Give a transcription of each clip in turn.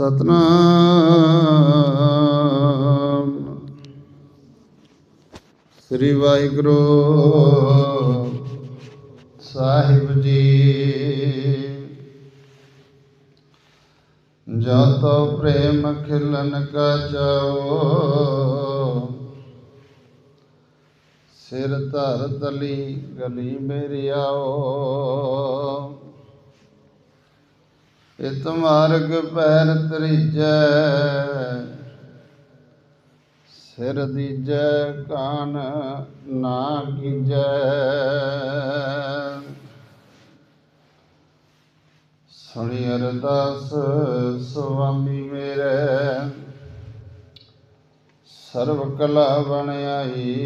ਸਤਨਾਮ। ਸ੍ਰੀ ਵਾਹਿਗੁਰੂ ਸਾਹਿਬ ਜੀ। ਜਤੋ ਪ੍ਰੇਮ ਖਿਲਨ ਕਾ ਜਾਓ। ਸਿਰ ਧਰ ਤਲੀ ਗਲੀ ਮੇਰੀ ਆਓ ਇਤ ਮਾਰਗ ਪੈਰ ਤਰੀਜੈ ਸਿਰ ਦੀਜੈ ਕਾਨ ਨਾ ਕੀਜੈ। ਸੁਣੀ ਅਰਦਾਸ, ਸੁਆਮੀ ਮੇਰੇ ਸਰਬ ਕਲਾ ਬਣ ਆਈ।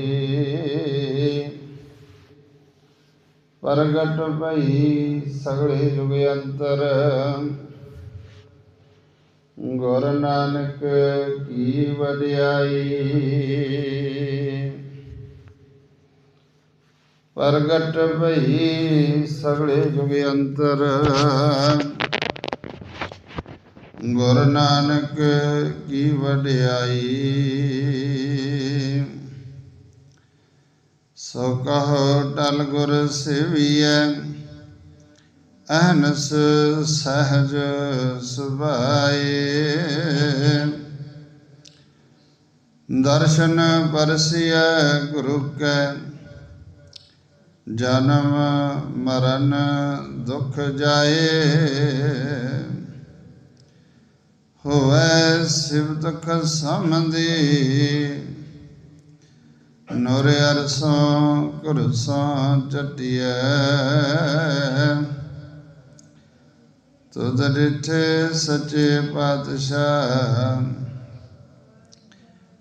ਪ੍ਰਗਟ ਭਈ ਸਗਲੇ ਯੁਗ ਅੰਤਰ। ਗੁਰ ਨਾਨਕ ਕੀ ਵਡਿਆਈ। ਪ੍ਰਗਟ ਭਈ ਸਗਲੇ ਯੁਗ ਅੰਤਰ। ਗੁਰ ਨਾਨਕ ਕੀ ਵਡਿਆਈ। ਸੋ ਕਹੋ ਟਲ ਗੁਰ ਸੇਵੀਐ ਅਹਨਸ ਸਹਜ ਸੁਭਾਏ। ਦਰਸ਼ਨ ਪਰਸਿਐ ਗੁਰੂ ਕੈ, ਜਨਮ ਮਰਨ ਦੁਖ ਜਾਏ। ਹੋਵੇ ਸਿਵ ਦੁਖ ਸਮਦੀ ਨੁਰ ਅਰਸੋਂ ਕੁਰਸੋਂ ਚਟਿਐ ਤੁਧ ਡਿਠੇ ਸੱਚੇ ਪਾਤਸ਼ਾਹ,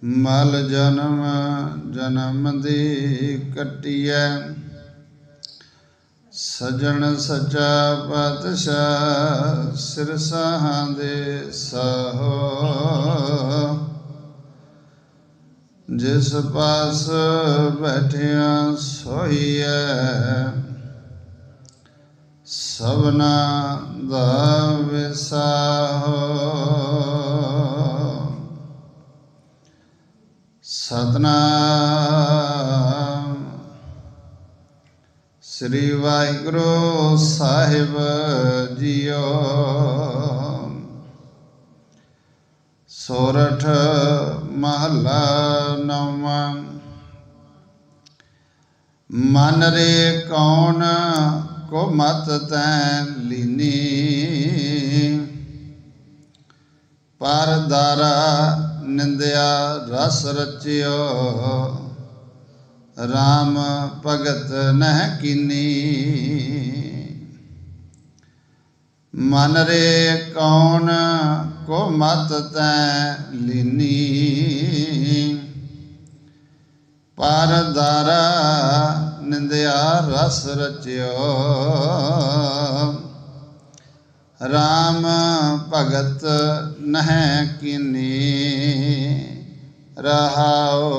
ਮਲ ਜਨਮ ਜਨਮ ਦੀ ਕਟਿਐ। ਸਜਣ ਸੱਚਾ ਪਾਤਸ਼ਾਹ ਸਿਰ ਸਾਹਾਂ ਦੇ ਸਾਹੋ। ਜਿਸ ਪਾਸ ਬੈਠਿਆ ਸੋਈਐ ਸਭਨਾ ਦਾ ਵਿਸਾਹੋ। ਸਤਨਾਮ ਸ੍ਰੀ ਵਾਹਿਗੁਰੂ ਸਾਹਿਬ ਜੀਓ। ਸੋਰਠ ਮਹਲਾ ਨਵਾਂ। ਮਨ ਰੇ ਕੌਣ ਕੋ ਮਤ ਤੈ ਲੀਨੀ। ਪਰ ਦਾਰਾ ਨਿੰਦਿਆ ਰਸ ਰਚਿਓ। RAM ਭਗਤ ਨਹਿ ਕੀਨੀ। ਮਨ ਰੇ ਕੌਣ ਕੋ ਮਤ ਤੈ ਲੀਨੀ। ਪਰ ਦਾਰਾ ਨਿੰਦਿਆ ਰਸ ਰਚਿਓ। RAM ਭਗਤ ਨਹਿ ਕੀਨੀ ਰਹਾਓ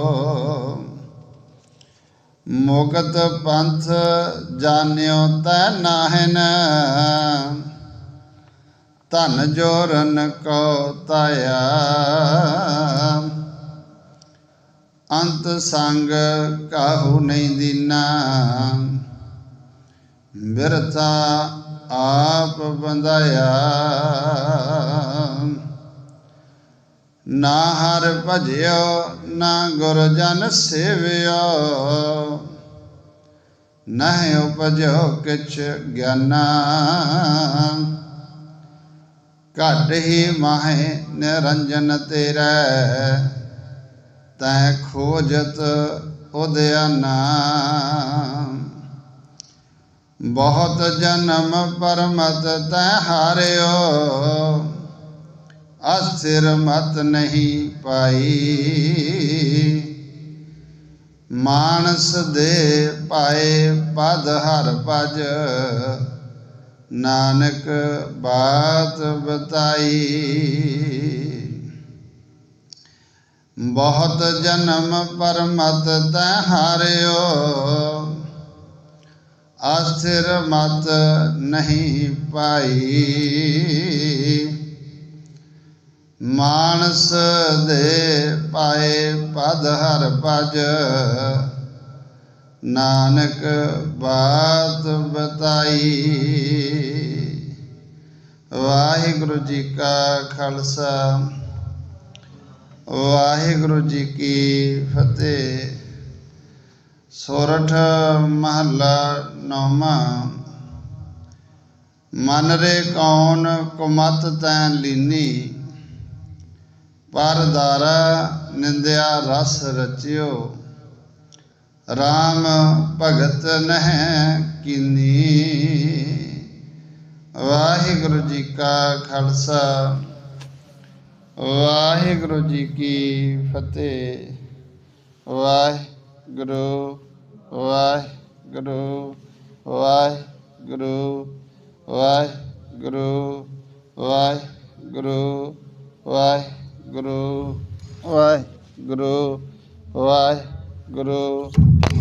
ਮੁਕਤ ਪੰਥ ਜਾਣਿਓ ਤੈ ਨਾਹਿਨ। ਧਨ ਜੋਰਨ ਕੋ ਤਾਇਆ। ਅੰਤ ਸੰਗ ਕਾਹੂ ਨਹੀਂ ਦੀਨਾ। ਬਿਰਥਾ ਆਪ ਬੰਦਾਇਆ ਨਾ ਹਰ ਭਜਿਓ, ਨਾ ਗੁਰ ਜਨ ਸੇਵਿਓ। ਨਹਿ ਉਪਜੋ ਕਿਛ ਗਿਆਨਾ। ਘਟ ਹੀ ਮਾਹੇ ਨਿਰੰਜਨ ਤੇਰਾ। ਤੈ ਖੋਜਤ ਉਦਿਆ ਉਦਿਆਨਾ ਬਹੁਤ ਜਨਮ ਪਰਮਤ ਤੈ ਹਾਰਿਓ। ਅਸਥਿਰ ਮਤ ਨਹੀਂ ਪਾਈ। ਮਾਨਸ ਦੇ ਪਾਏ ਪਦ ਹਰ ਭਜ। ਨਾਨਕ ਬਾਤ ਬਤਾਈ। ਬਹੁਤ ਜਨਮ ਪਰਮਤ ਤੈ ਹਾਰਿਓ ਅਸਥਿਰ ਮਤ ਨਹੀਂ ਪਾਈ। ਮਾਨਸ ਦੇ ਪਾਏ ਪਦ ਹਰ ਭਜ ਨਾਨਕ ਬਾਤ ਬਤਾਈ। ਵਾਹਿਗੁਰੂ ਜੀ ਕਾ ਖਾਲਸਾ। ਵਾਹਿਗੁਰੂ ਜੀ ਕੀ ਫਤਿਹ। ਸੋਰਠ ਮਹੱਲਾ ਨੌਵਾਂ। ਮਨ ਰੇ ਕੌਣ ਕੁਮਤ ਤੈ ਲੀਨੀ। ਪਰਦਾਰਾ ਨਿੰਦਿਆ ਰਸ ਰਚਿਓ। RAM ਭਗਤ ਨਹਿ ਕੀਨੀ। ਵਾਹਿਗੁਰੂ ਜੀ ਕਾ ਖਾਲਸਾ। ਵਾਹਿਗੁਰੂ ਜੀ ਕੀ ਫਤਿਹ। ਵਾਹਿਗੁਰੂ ਵਾਹਿਗੁਰੂ ਵਾਹਿਗੁਰੂ ਵਾਹਿਗੁਰੂ ਵਾਹਿਗੁਰੂ ਵਾਹਿਗੁਰੂ ਵਾਹਿਗੁਰੂ ਵਾਹਿਗੁਰੂ।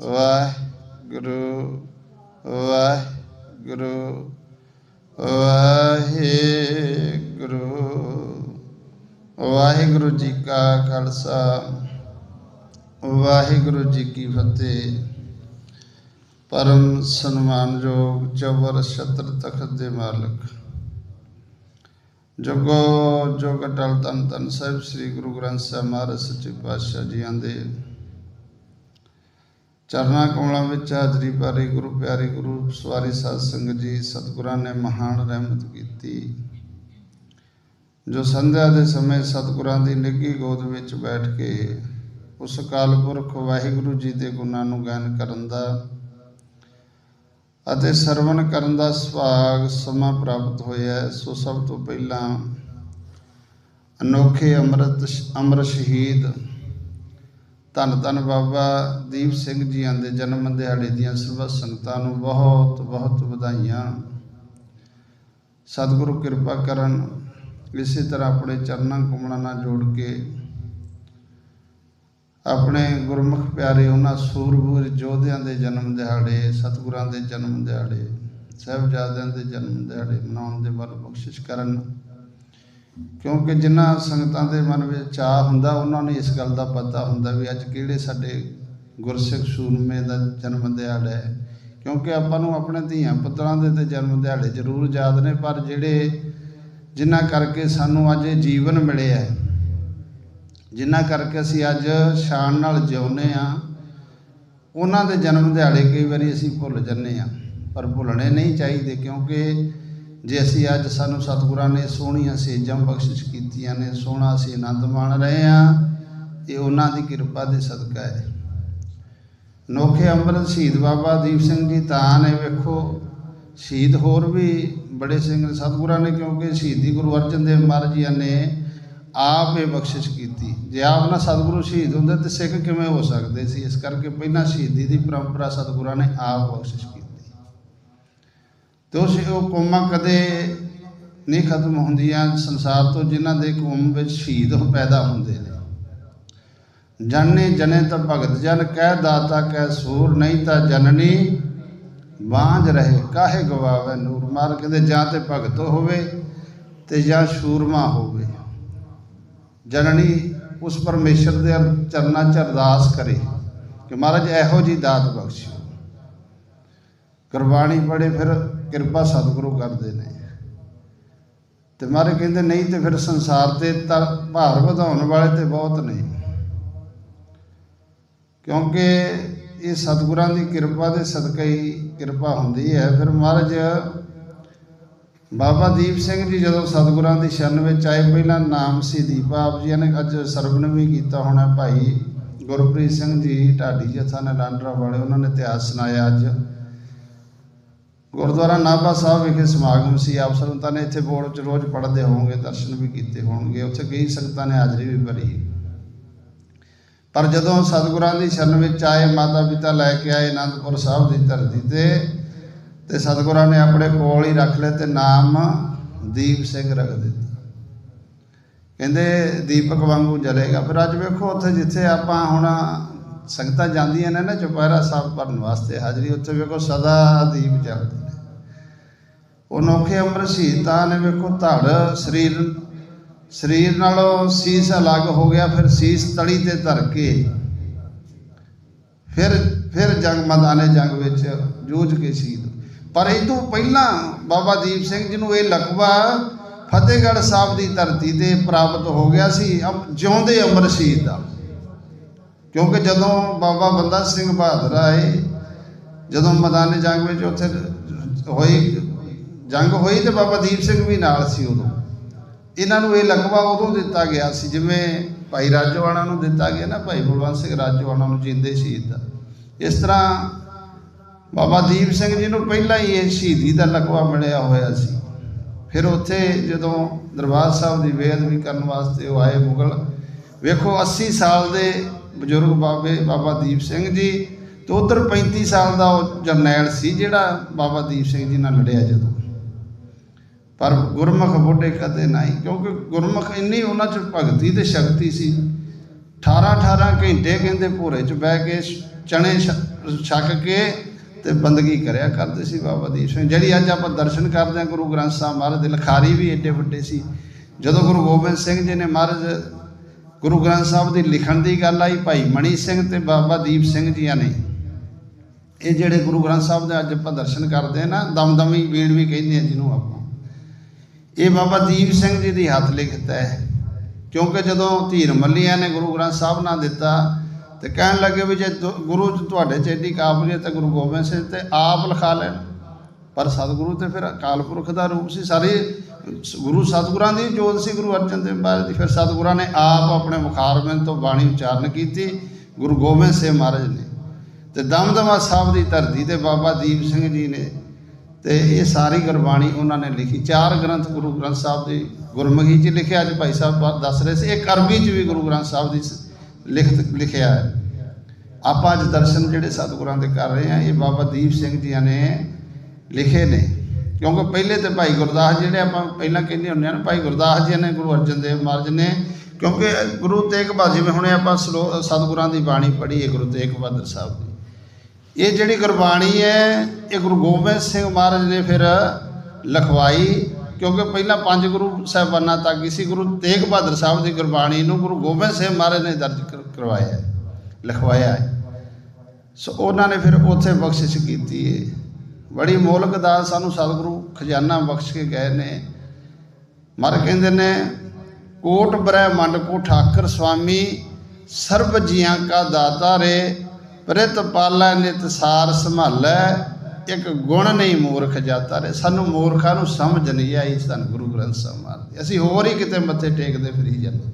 ਵਾਹਿਗੁਰੂ ਵਾਹਿਗੁਰੂ ਵਾਹਿਗੁਰੂ। ਵਾਹਿਗੁਰੂ ਜੀ ਕਾ ਖਾਲਸਾ, ਵਾਹਿਗੁਰੂ ਜੀ ਕੀ ਫਤਿਹ। ਪਰਮ ਸਨਮਾਨਯੋਗ ਚਵਰ ਛਤਰ ਤਖਤ ਦੇ ਮਾਲਕ। ਜਗੋ ਜੋਗ ਅਟਲ ਤਨ ਤਨ ਸਾਹਿਬ, ਸ੍ਰੀ ਗੁਰੂ ਗ੍ਰੰਥ ਸਾਹਿਬ ਮਹਾਰਾਜ ਸੱਚੇ ਪਾਤਸ਼ਾਹ ਜੀਆਂ ਦੇ ਚਰਨਾ ਕਮਲਾਂ ਵਿੱਚ ਹਾਜ਼ਰੀ ਪਾਰੀ ਗੁਰੂ, ਪਿਆਰੇ ਗੁਰੂ, ਸਵਾਰੀ ਸਾਧ ਸੰਗਤ ਜੀ, ਸਤਿਗੁਰਾਂ ਨੇ ਮਹਾਨ ਰਹਿਮਤ ਕੀਤੀ ਜੋ ਸੰਧਿਆ ਦੇ ਸਮੇਂ ਸਤਿਗੁਰਾਂ ਦੀ ਨਿੱਘੀ ਗੋਦ ਵਿੱਚ ਬੈਠ ਕੇ ਉਸ ਅਕਾਲ ਪੁਰਖ ਵਾਹਿਗੁਰੂ ਜੀ ਦੇ ਗੁਣਾਂ ਨੂੰ ਗਾਇਨ ਕਰਨ ਦਾ ਅਤੇ ਸਰਵਣ ਕਰਨ ਦਾ ਸੁਭਾਗ ਸਮਾਂ ਪ੍ਰਾਪਤ ਹੋਇਆ ਹੈ। ਸੋ ਸਭ ਤੋਂ ਪਹਿਲਾਂ ਅਨੋਖੇ ਅੰਮ੍ਰਿਤ ਅੰਮ੍ਰਿਤ ਸ਼ਹੀਦ ਧੰਨ ਧੰਨ ਬਾਬਾ ਦੀਪ ਸਿੰਘ ਜੀਆਂ ਦੇ ਜਨਮ ਦਿਹਾੜੇ ਦੀਆਂ ਸਰਬ ਸੰਗਤਾਂ ਨੂੰ ਬਹੁਤ ਬਹੁਤ ਵਧਾਈਆਂ। ਸਤਿਗੁਰੂ ਕਿਰਪਾ ਕਰਨ ਇਸੇ ਤਰ੍ਹਾਂ ਆਪਣੇ ਚਰਨਾਂ ਕਮਲਾਂ ਨਾਲ ਜੋੜ ਕੇ ਆਪਣੇ ਗੁਰਮੁਖ ਪਿਆਰੇ ਉਹਨਾਂ ਸੂਰਬੀਰ ਯੋਧਿਆਂ ਦੇ ਜਨਮ ਦਿਹਾੜੇ, ਸਤਿਗੁਰਾਂ ਦੇ ਜਨਮ ਦਿਹਾੜੇ, ਸਾਹਿਬਜ਼ਾਦਿਆਂ ਦੇ ਜਨਮ ਦਿਹਾੜੇ ਮਨਾਉਣ ਦੇ ਵੱਲ ਬਖਸ਼ਿਸ਼ ਕਰਨ। ਕਿਉਂਕਿ ਜਿਨ੍ਹਾਂ ਸੰਗਤਾਂ ਦੇ ਮਨ ਵਿੱਚ ਚਾਹ ਹੁੰਦਾ, ਉਹਨਾਂ ਨੂੰ ਇਸ ਗੱਲ ਦਾ ਪਤਾ ਹੁੰਦਾ ਵੀ ਅੱਜ ਕਿਹੜੇ ਸਾਡੇ ਗੁਰਸਿੱਖ ਸੂਰਮੇ ਦਾ ਜਨਮ ਦਿਹਾੜਾ ਹੈ। ਕਿਉਂਕਿ ਆਪਾਂ ਨੂੰ ਆਪਣੇ ਧੀਆਂ ਪੁੱਤਰਾਂ ਦੇ ਤੇ ਜਨਮ ਦਿਹਾੜੇ ਜ਼ਰੂਰ ਯਾਦ ਨੇ, ਪਰ ਜਿਹੜੇ ਜਿਨ੍ਹਾਂ ਕਰਕੇ ਸਾਨੂੰ ਅੱਜ ਇਹ ਜੀਵਨ ਮਿਲਿਆ ਹੈ ਜਿਨ੍ਹਾਂ ਕਰਕੇ ਅਸੀਂ ਅੱਜ ਸ਼ਾਨ ਨਾਲ ਜਿਉਂਦੇ ਆ ਉਹਨਾਂ ਦੇ ਜਨਮ ਦਿਹਾੜੇ ਕਈ ਵਾਰੀ ਅਸੀਂ ਭੁੱਲ ਜੰਨੇ ਆ ਪਰ ਭੁੱਲਣੇ ਨਹੀਂ ਚਾਹੀਦੇ ਕਿਉਂਕਿ ਜੇ ਅਸੀਂ ਅੱਜ ਸਾਨੂੰ ਸਤਿਗੁਰਾਂ ਨੇ ਸੋਹਣੀਆਂ ਸੇਜਾਂ ਬਖਸ਼ਿਸ਼ ਕੀਤੀਆਂ ਨੇ, ਸੋਹਣਾ ਅਸੀਂ ਆਨੰਦ ਮਾਣ ਰਹੇ ਆ ਇਹ ਉਹਨਾਂ ਦੀ ਕਿਰਪਾ ਦੇ ਸਦਕਾ ਹੈ। ਨੋਖੇ ਅੰਮ੍ਰਿਤ ਸ਼ਹੀਦ ਬਾਬਾ ਦੀਪ ਸਿੰਘ ਜੀ ਤਾਂ ਨੇ ਵੇਖੋ, ਸ਼ਹੀਦ ਹੋਰ ਵੀ ਬੜੇ ਸਿੰਘ ਨੇ, ਸਤਿਗੁਰਾਂ ਨੇ ਕਿਉਂਕਿ ਸ਼ਹੀਦੀ ਗੁਰੂ ਅਰਜਨ ਦੇਵ ਮਹਾਰਾਜ ਜੀ ਨੇ ਆਪ ਇਹ ਬਖਸ਼ਿਸ਼ ਕੀਤੀ। ਜੇ ਆਪ ਨਾ ਸਤਿਗੁਰੂ ਸ਼ਹੀਦ ਹੁੰਦੇ ਤੇ ਸਿੱਖ ਕਿਵੇਂ ਹੋ ਸਕਦੇ ਸੀ? ਇਸ ਕਰਕੇ ਪਹਿਲਾਂ ਸ਼ਹੀਦੀ ਦੀ ਪਰੰਪਰਾ ਸਤਿਗੁਰਾਂ ਨੇ ਆਪ ਬਖਸ਼ਿਸ਼ ਕੀਤੀ। ਤੇ ਉਸ ਉਹ ਕੌਮਾਂ ਕਦੇ ਨਹੀਂ ਖਤਮ ਹੁੰਦੀਆਂ ਸੰਸਾਰ ਤੋਂ, ਜਿਨ੍ਹਾਂ ਦੇ ਕੌਮ ਵਿੱਚ ਸ਼ਹੀਦ ਹੋ ਪੈਦਾ ਹੁੰਦੇ ਨੇ। ਜਨਨੀ ਜਨੇ ਤਾਂ ਭਗਤ ਜਨ, ਕਹਿ ਦਾਤਾ ਕਹਿ ਸੂਰ, ਨਹੀਂ ਤਾਂ ਜਨਨੀ ਬਾਂਝ ਰਹੇ, ਕਾਹੇ ਗਵਾਵੇ ਨੂਰ ਮਾਰ, ਕਹਿੰਦੇ ਜਾਂ ਤੇ ਭਗਤ ਹੋਵੇ ਤੇ ਜਾਂ ਸ਼ੂਰਮਾ ਹੋਵੇ। ਜਨਨੀ ਉਸ ਪਰਮੇਸ਼ਰ ਦੇ ਚਰਨਾਂ 'ਚ ਅਰਦਾਸ ਕਰੇ ਕਿ ਮਹਾਰਾਜ ਇਹੋ ਜੀ ਦਾਤ ਬਖਸ਼ਿਓ। ਗੁਰਬਾਣੀ ਪੜ੍ਹੇ ਫਿਰ ਕਿਰਪਾ ਸਤਿਗੁਰੂ ਕਰਦੇ ਨੇ। ਤੇ ਮਹਾਰਾਜ ਕਹਿੰਦੇ, ਨਹੀਂ ਤੇ ਫਿਰ ਸੰਸਾਰ ਤੇ ਤਾਂ ਭਾਰ ਵਧਾਉਣ ਵਾਲੇ ਤੇ ਬਹੁਤ ਨੇ। ਕਿਉਂਕਿ ਇਹ ਸਤਿਗੁਰਾਂ ਦੀ ਕਿਰਪਾ ਦੇ ਸਦਕਾ ਹੀ ਕਿਰਪਾ ਹੁੰਦੀ ਹੈ। ਫਿਰ ਮਹਾਰਾਜ ਬਾਬਾ ਦੀਪ ਸਿੰਘ ਜੀ ਜਦੋਂ ਸਤਿਗੁਰਾਂ ਦੀ ਸ਼ਰਨ ਵਿੱਚ ਆਏ, ਪਹਿਲਾਂ ਨਾਮ ਸੀ ਦੀਪਾ, ਆਪ ਜੀ ਨੇ ਅੱਜ ਸਰਵਣ ਵੀ ਕੀਤਾ ਹੋਣਾ। ਭਾਈ ਗੁਰਪ੍ਰੀਤ ਸਿੰਘ ਜੀ, ਢਾਡੀ ਜਥਾ ਨੇ, ਲਾਂਡਰਾ ਵਾਲੇ, ਉਹਨਾਂ ਨੇ ਇਤਿਹਾਸ ਸੁਣਾਇਆ ਅੱਜ। ਗੁਰਦੁਆਰਾ ਨਾਭਾ ਸਾਹਿਬ ਵਿਖੇ ਸਮਾਗਮ ਸੀ। ਆਪ ਸੰਗਤਾਂ ਨੇ ਇੱਥੇ ਬੋਰਡ 'ਚ ਰੋਜ਼ ਪੜ੍ਹਦੇ ਹੋਣਗੇ ਦਰਸ਼ਨ ਵੀ ਕੀਤੇ ਹੋਣਗੇ। ਉੱਥੇ ਕਈ ਸੰਗਤਾਂ ਨੇ ਹਾਜ਼ਰੀ ਵੀ ਭਰੀ। ਪਰ ਜਦੋਂ ਸਤਿਗੁਰਾਂ ਦੀ ਸ਼ਰਨ ਵਿੱਚ ਆਏ, ਮਾਤਾ ਪਿਤਾ ਲੈ ਕੇ ਆਏ ਅਨੰਦਪੁਰ ਸਾਹਿਬ ਦੀ ਧਰਤੀ ਤੇ ਤੇ ਸਤਿਗੁਰਾਂ ਨੇ ਆਪਣੇ ਕੋਲ ਹੀ ਰੱਖ ਲਏ ਤੇ ਨਾਮ ਦੀਪ ਸਿੰਘ ਰੱਖ ਦਿੱਤਾ। ਕਹਿੰਦੇ, ਦੀਪਕ ਵਾਂਗੂ ਜਲੇਗਾ। ਫਿਰ ਅੱਜ ਵੇਖੋ, ਉੱਥੇ ਜਿੱਥੇ ਆਪਾਂ ਹੁਣ ਸੰਗਤਾਂ ਜਾਂਦੀਆਂ ਨੇ ਨਾ ਚੁਪਹਿਰਾ ਸਾਹਿਬ ਭਰਨ ਵਾਸਤੇ ਹਾਜ਼ਰੀ, ਉੱਥੇ ਵੇਖੋ ਸਦਾ ਦੀਪ ਜਲਦੇ ਨੇ। ਉਹ ਨੋਖੇ ਅੰਮ੍ਰਿਤ ਸ਼ਹੀਦਾਂ ਨੇ ਵੇਖੋ ਧੜ, ਸਰੀਰ ਸਰੀਰ ਨਾਲੋਂ ਸੀਸ ਅਲੱਗ ਹੋ ਗਿਆ, ਫਿਰ ਸੀਸ ਤਲੀ ਤੇ ਧਰ ਕੇ ਫਿਰ ਫਿਰ ਜੰਗ ਮੈਦਾਨੇ ਜੰਗ ਵਿੱਚ ਜੂਝ ਕੇ ਸ਼ਹੀਦ ਪਰ ਇਹ ਤੋਂ ਪਹਿਲਾਂ ਬਾਬਾ ਦੀਪ ਸਿੰਘ ਜੀ ਨੂੰ ਇਹ ਲਕਵਾ ਫਤਿਹਗੜ੍ਹ ਸਾਹਿਬ ਦੀ ਧਰਤੀ ਤੇ ਪ੍ਰਾਪਤ ਹੋ ਗਿਆ ਸੀ, ਅਮ- ਜਿਉਂਦੇ ਅਮਰ ਸ਼ਹੀਦ। ਦਾ ਕਿਉਂਕਿ ਜਦੋਂ ਬਾਬਾ ਬੰਦਾ ਸਿੰਘ ਬਹਾਦਰ ਆਏ, ਜਦੋਂ ਮੈਦਾਨੇ ਜੰਗ ਵਿੱਚ ਉੱਥੇ ਹੋਈ, ਜੰਗ ਹੋਈ ਤੇ ਬਾਬਾ ਦੀਪ ਸਿੰਘ ਵੀ ਨਾਲ ਸੀ ਉਦੋਂ। ਇਹਨਾਂ ਨੂੰ ਇਹ ਲਕਵਾ ਉਦੋਂ ਦਿੱਤਾ ਗਿਆ ਸੀ, ਜਿਵੇਂ ਭਾਈ ਰਾਜੋਆਣਾ ਨੂੰ ਦਿੱਤਾ ਗਿਆ ਨਾ, ਭਾਈ ਬਲਵੰਤ ਸਿੰਘ ਰਾਜੋਆਣਾ ਨੂੰ ਜਿੰਦੇ ਸ਼ਹੀਦ ਦਾ। ਇਸ ਤਰ੍ਹਾਂ ਬਾਬਾ ਦੀਪ ਸਿੰਘ ਜੀ ਨੂੰ ਪਹਿਲਾਂ ਹੀ ਇਹ ਸ਼ਹੀਦੀ ਦਾ ਲਕਵਾ ਮਿਲਿਆ ਹੋਇਆ ਸੀ। ਫਿਰ ਉੱਥੇ ਜਦੋਂ ਦਰਬਾਰ ਸਾਹਿਬ ਦੀ ਬੇਅਦਬੀ ਕਰਨ ਵਾਸਤੇ ਉਹ ਆਏ ਮੁਗਲ, ਵੇਖੋ 80 ਸਾਲ ਦੇ ਬਜ਼ੁਰਗ ਬਾਬੇ, ਬਾਬਾ ਦੀਪ ਸਿੰਘ ਜੀ ਤੇ ਉਧਰ 35 ਸਾਲ ਦਾ ਉਹ ਜਰਨੈਲ ਸੀ ਜਿਹੜਾ ਬਾਬਾ ਦੀਪ ਸਿੰਘ ਜੀ ਨਾਲ ਲੜਿਆ ਜਦੋਂ। ਪਰ ਗੁਰਮੁਖ ਬੁੱਢੇ ਕਦੇ ਨਹੀਂ, ਕਿਉਂਕਿ ਗੁਰਮੁਖ ਇੰਨੀ ਉਹਨਾਂ 'ਚ ਭਗਤੀ ਤੇ ਸ਼ਕਤੀ ਸੀ। 18 18 ਘੰਟੇ ਕਹਿੰਦੇ ਭੋਰੇ 'ਚ ਬਹਿ ਕੇ ਚਣੇ ਛ- ਛਕ ਕੇ ਤੇ ਬੰਦਗੀ ਕਰਿਆ ਕਰਦੇ ਸੀ ਬਾਬਾ ਦੀਪ ਸਿੰਘ। ਜਿਹੜੀ ਅੱਜ ਆਪਾਂ ਦਰਸ਼ਨ ਕਰਦੇ ਹਾਂ ਗੁਰੂ ਗ੍ਰੰਥ ਸਾਹਿਬ ਮਹਾਰਾਜ ਦੇ ਲਖਾਰੀ ਵੀ ਏਡੇ ਵੱਡੇ ਸੀ। ਜਦੋਂ ਗੁਰੂ ਗੋਬਿੰਦ ਸਿੰਘ ਜੀ ਨੇ ਮਹਾਰਾਜ ਗੁਰੂ ਗ੍ਰੰਥ ਸਾਹਿਬ ਦੀ ਲਿਖਣ ਦੀ ਗੱਲ ਆਈ ਭਾਈ ਮਣੀ ਸਿੰਘ ਤੇ ਬਾਬਾ ਦੀਪ ਸਿੰਘ ਜੀਆਂ ਨੇ। ਇਹ ਜਿਹੜੇ ਗੁਰੂ ਗ੍ਰੰਥ ਸਾਹਿਬ ਦੇ ਅੱਜ ਆਪਾਂ ਦਰਸ਼ਨ ਕਰਦੇ ਹਾਂ ਨਾ, ਦਮਦਮੀ ਬੀੜ ਵੀ ਕਹਿੰਦੇ ਆ ਜਿਹਨੂੰ ਆਪਾਂ। ਇਹ ਬਾਬਾ ਦੀਪ ਸਿੰਘ ਜੀ ਦੀ ਹੱਥ ਲਿਖਤ ਹੈ। ਕਿਉਂਕਿ ਜਦੋਂ ਧੀਰ ਮੱਲੀਆਂ ਨੇ ਗੁਰੂ ਗ੍ਰੰਥ ਸਾਹਿਬ ਨਾਲ ਦਿੱਤਾ ਤੇ ਕਹਿਣ ਲੱਗੇ ਵੀ ਜੇ ਤੁ- ਗੁਰੂ ਤੁਹਾਡੇ ਚ ਇੰਨੀ ਕਾਬਲੀਅਤ ਹੈ ਗੁਰੂ ਗੋਬਿੰਦ ਸਿੰਘ ਤੇ ਆਪ ਲਿਖਾ ਲੈਣ। ਪਰ ਸਤਿਗੁਰੂ ਤੇ ਫਿਰ ਅਕਾਲ ਪੁਰਖ ਦਾ ਰੂਪ ਸੀ, ਸਾਰੇ ਗੁਰੂ ਸਤਿਗੁਰਾਂ ਦੀ ਜੋਤ ਸੀ, ਗੁਰੂ ਅਰਜਨ ਦੇਵ ਮਹਾਰਾਜ ਦੀ। ਫਿਰ ਸਤਿਗੁਰਾਂ ਨੇ ਆਪ ਆਪਣੇ ਮੁਖਾਰਬਿੰਦ ਤੋਂ ਬਾਣੀ ਉਚਾਰਨ ਕੀਤੀ, ਗੁਰੂ ਗੋਬਿੰਦ ਸਿੰਘ ਮਹਾਰਾਜ ਨੇ। ਤੇ ਦਮਦਮਾ ਸਾਹਿਬ ਦੀ ਧਰਤੀ ਤੇ ਬਾਬਾ ਦੀਪ ਸਿੰਘ ਜੀ ਨੇ ਤੇ ਇਹ ਸਾਰੀ ਗੁਰਬਾਣੀ ਉਹਨਾਂ ਨੇ ਲਿਖੀ। ਚਾਰ ਗ੍ਰੰਥ ਗੁਰੂ ਗ੍ਰੰਥ ਸਾਹਿਬ ਦੀ ਗੁਰਮੁਖੀ 'ਚ ਲਿਖਿਆ ਅੱਜ ਭਾਈ ਸਾਹਿਬ ਦੱਸ ਰਹੇ ਸੀ। ਇੱਕ ਅਰਬੀ 'ਚ ਵੀ ਗੁਰੂ ਗ੍ਰੰਥ ਸਾਹਿਬ ਦੀ ਸ- ਲਿਖਤ ਲਿਖਿਆ ਹੈ। ਆਪਾਂ ਅੱਜ ਦਰਸ਼ਨ ਜਿਹੜੇ ਸਤਿਗੁਰਾਂ ਦੇ ਕਰ ਰਹੇ ਹਾਂ, ਇਹ ਬਾਬਾ ਦੀਪ ਸਿੰਘ ਜੀ ਨੇ ਲਿਖੇ ਨੇ। ਕਿਉਂਕਿ ਪਹਿਲੇ ਤੇ ਭਾਈ ਗੁਰਦਾਸ ਜਿਹੜੇ ਆਪਾਂ ਪਹਿਲਾਂ ਕਹਿੰਦੇ ਹੁੰਦੇ ਹਨ ਭਾਈ ਗੁਰਦਾਸ ਜੀ ਨੇ ਗੁਰੂ ਅਰਜਨ ਦੇਵ ਮਹਾਰਾਜ ਨੇ, ਕਿਉਂਕਿ ਗੁਰੂ ਤੇਗ ਬਹਾਦਰ ਜਿਵੇਂ ਹੁਣੇ ਆਪਾਂ ਸਲੋ- ਸਤਿਗੁਰਾਂ ਦੀ ਬਾਣੀ ਪੜ੍ਹੀ ਹੈ ਗੁਰੂ ਤੇਗ ਬਹਾਦਰ ਸਾਹਿਬ ਦੀ। ਇਹ ਜਿਹੜੀ ਗੁਰਬਾਣੀ ਹੈ, ਇਹ ਗੁਰੂ ਗੋਬਿੰਦ ਸਿੰਘ ਮਹਾਰਾਜ ਨੇ ਫਿਰ ਲਿਖਵਾਈ, ਕਿਉਂਕਿ ਪਹਿਲਾਂ ਪੰਜ ਗੁਰੂ ਸਾਹਿਬਾਨਾਂ ਤੱਕ ਸੀ, ਗੁਰੂ ਤੇਗ ਬਹਾਦਰ ਸਾਹਿਬ ਦੀ ਗੁਰਬਾਣੀ ਨੂੰ ਗੁਰੂ ਗੋਬਿੰਦ ਸਿੰਘ ਮਹਾਰਾਜ ਨੇ ਦਰਜ ਕਰ- ਕਰਵਾਇਆ ਲਿਖਵਾਇਆ ਸੋ ਉਹਨਾਂ ਨੇ ਫਿਰ ਉੱਥੇ ਬਖਸ਼ਿਸ਼ ਕੀਤੀ ਹੈ। ਬੜੀ ਮੋਲਕ ਦਾ ਸਾਨੂੰ ਸਤਿਗੁਰੂ ਖਜ਼ਾਨਾ ਬਖਸ਼ ਕੇ ਗਏ ਨੇ। ਮਰ ਕਹਿੰਦੇ ਨੇ, ਕੋਟ ਬ੍ਰਹਮੰਡ ਕੋ ਠਾਕਰ ਸੁਆਮੀ ਸਰਬ ਜੀਆਂ ਕਾ ਦਾਤਾ ਰੇ, ਪ੍ਰਿਤ ਪਾਲੈ ਨਿਤ ਸਾਰ ਸੰਭਾਲੈ, ਇੱਕ ਗੁਣ ਨਹੀਂ ਮੂਰਖ ਜਾਤਾ ਰੇ। ਸਾਨੂੰ ਮੂਰਖਾਂ ਨੂੰ ਸਮਝ ਨਹੀਂ ਆਈ, ਸਨ ਗੁਰੂ ਗ੍ਰੰਥ ਸਾਹਿਬ ਮਾਰਦੇ। ਅਸੀਂ ਹੋਰ ਹੀ ਕਿਤੇ ਮੱਥੇ ਟੇਕਦੇ ਫਰੀ ਜਾਂਦੇ।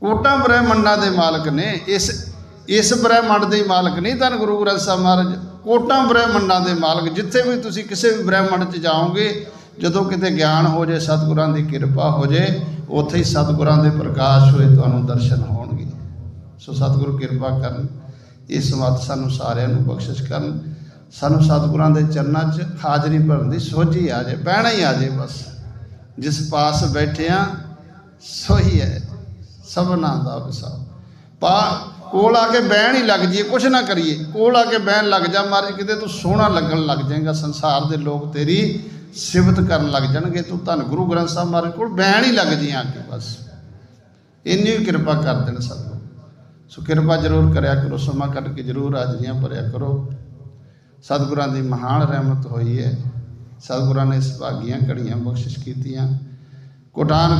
ਕੋਟਾਂ ਬ੍ਰਹਿਮੰਡਾਂ ਦੇ ਮਾਲਕ ਨੇ, ਇਸ ਇਸ ਬ੍ਰਹਿਮੰਡ ਦੇ ਮਾਲਕ ਨਹੀਂ, ਧੰਨ ਗੁਰੂ ਗ੍ਰੰਥ ਸਾਹਿਬ ਮਹਾਰਾਜ, ਕੋਟਾਂ ਬ੍ਰਹਿਮੰਡਾਂ ਦੇ ਮਾਲਕ, ਜਿੱਥੇ ਵੀ ਤੁਸੀਂ ਕਿਸੇ ਵੀ ਬ੍ਰਹਿਮੰਡ 'ਚ ਜਾਓਗੇ, ਜਦੋਂ ਕਿਤੇ ਗਿਆਨ ਹੋ ਜੇ ਸਤਿਗੁਰਾਂ ਦੀ ਕਿਰਪਾ ਹੋ ਜੇ ਉੱਥੇ ਹੀ ਸਤਿਗੁਰਾਂ ਦੇ ਪ੍ਰਕਾਸ਼ ਹੋਏ, ਤੁਹਾਨੂੰ ਦਰਸ਼ਨ ਹੋਣਗੇ। ਸੋ ਸਤਿਗੁਰੂ ਕਿਰਪਾ ਕਰਨ, ਇਸ ਮਤ ਸਾਨੂੰ ਸਾਰਿਆਂ ਨੂੰ ਬਖਸ਼ਿਸ਼ ਕਰਨ। ਸਾਨੂੰ ਸਤਿਗੁਰਾਂ ਦੇ ਚਰਨਾਂ 'ਚ ਹਾਜ਼ਰੀ ਭਰਨ ਦੀ ਸੋਝੀ ਆ ਜੇ ਬਹਿਣਾ ਹੀ ਆ ਜੇ ਬਸ। ਜਿਸ ਪਾਸ ਬੈਠਿਆਂ ਸੋਹੀ ਹੈ, ਸਭਨਾ ਦਾ ਵਸਾ ਪਾ ਕੋਲ ਆ ਕੇ ਬਹਿਣ ਹੀ ਲੱਗ ਜੀਏ ਕੁਛ ਨਾ ਕਰੀਏ। ਕੋਲ ਆ ਕੇ ਬਹਿਣ ਲੱਗ ਜਾ ਮਹਾਰਾਜ, ਕਿਤੇ ਤੂੰ ਸੋਹਣਾ ਲੱਗਣ ਲੱਗ ਜਾਏਗਾ, ਸੰਸਾਰ ਦੇ ਲੋਕ ਤੇਰੀ ਸਿਫਤ ਕਰਨ ਲੱਗ ਜਾਣਗੇ। ਤੂੰ ਧੰਨ ਗੁਰੂ ਗ੍ਰੰਥ ਸਾਹਿਬ ਮਹਾਰਾਜ ਕੋਲ ਬਹਿਣ ਹੀ ਲੱਗ ਜੀ ਆ ਕੇ ਬਸ। ਇੰਨੀ ਵੀ ਕਿਰਪਾ ਕਰ ਦੇਣ ਸਤਿਗੁਰੂ ਸੋ ਕਿਰਪਾ ਜ਼ਰੂਰ ਕਰਿਆ ਕਰੋ, ਸਮਾਂ ਕੱਢ ਕੇ ਜ਼ਰੂਰ ਹਾਜ਼ਰੀਆਂ ਭਰਿਆ ਕਰੋ। ਸਤਿਗੁਰਾਂ ਦੀ ਮਹਾਨ ਰਹਿਮਤ ਹੋਈ ਹੈ। ਸਤਿਗੁਰਾਂ ਨੇ ਸੁਭਾਗੀਆਂ ਘੜੀਆਂ ਬਖਸ਼ਿਸ਼ ਕੀਤੀਆਂ। ਕੋਟਾਨ